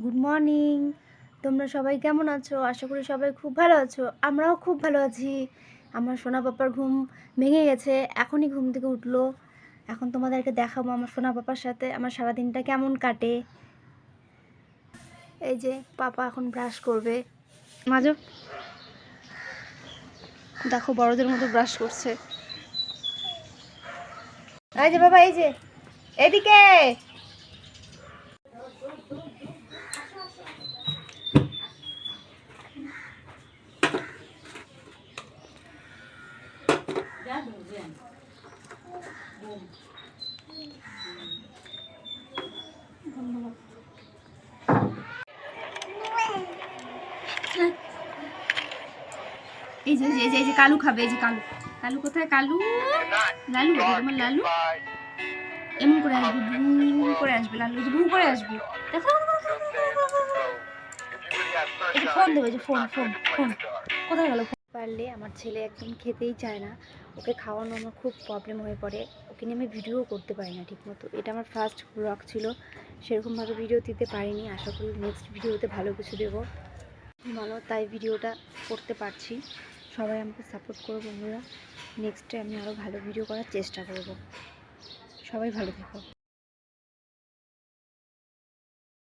Good morning তোমরা সবাই কেমন আছো? আশা করি সবাই খুব ভালো আছো। আমরাও খুব ভালো আছি। আমার সোনা পাপার ঘুম ভেঙে গেছে। এখনই ঘুম থেকে উঠল। এখন তোমাদেরকে দেখাবো আমার সোনা পাপার সাথে আমার সারাদিনটা কেমন কাটে। এই যে পাপা এখন ব্রাশ করবে। মাজো। দেখো বড়দের মতো ব্রাশ করছে। এই যে বাবা, এই যে। এদিকে! এই যে এই যে এই যে কালু খাবে, এই যে কালু। কালু কোথায়? কালু? লালু তোমার লালু। এমন করে আসবে ভু করে আসবে, লালু যে ভু করে আসবে। দেখো। এই যে ফোন দেবে যে ফোন ফোন ফোন। কোথায় গেল? পারলে আমার ছেলে একদম খেতেই চায় না। ওকে খাওয়ানো আমার খুব প্রবলেম হয়ে পড়ে। ওকে নিয়ে আমি ভিডিও করতে পারি না ঠিকমতো। এটা আমার ফার্স্ট ব্লগ ছিল। সেরকমভাবে ভিডিও দিতে পারিনি। আশা করি নেক্সট ভিডিওতে ভালো কিছু দেবো। ভালো, তাই ভিডিওটা করতে পারছি। সবাই আমাকে সাপোর্ট করো বন্ধুরা। নেক্সটে আমি আরও ভালো ভিডিও করার চেষ্টা করব। সবাই ভালো থেকো।